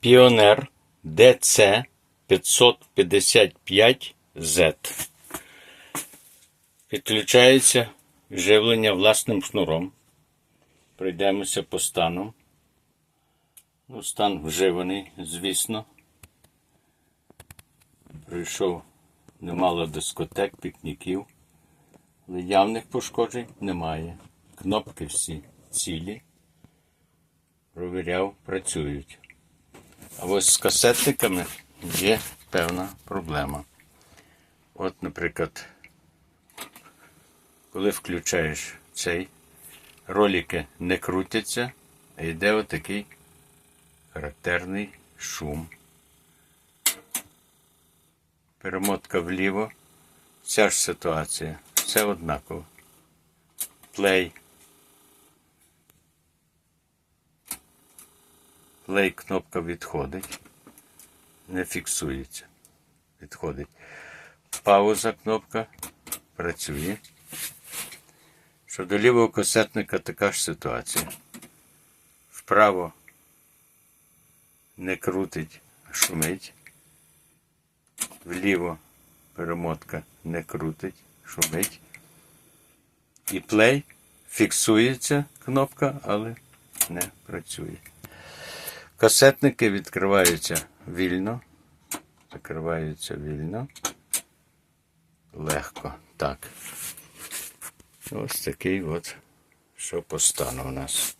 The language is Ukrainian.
Піонер ДЦ 555Z. Підключається живлення власним шнуром. Пройдемося по стану. Ну, стан вживаний, звісно. Прийшов немало дискотек, пікніків. Але явних пошкоджень немає. Кнопки всі цілі. Провіряв, працюють. А ось з касетниками є певна проблема. От, наприклад, коли включаєш цей, ролики не крутяться, а йде отакий характерний шум. Перемотка вліво. Ця ж ситуація. Все однаково. Плей. Плей кнопка відходить. Не фіксується. Відходить. Пауза кнопка працює. Щодо лівого касетника така ж ситуація. Вправо не крутить, шумить. Вліво перемотка не крутить, шумить. І плей фіксується кнопка, але не працює. Касетники відкриваються вільно. Закриваються вільно. Легко. Так. Ось такий от, що по стану у нас.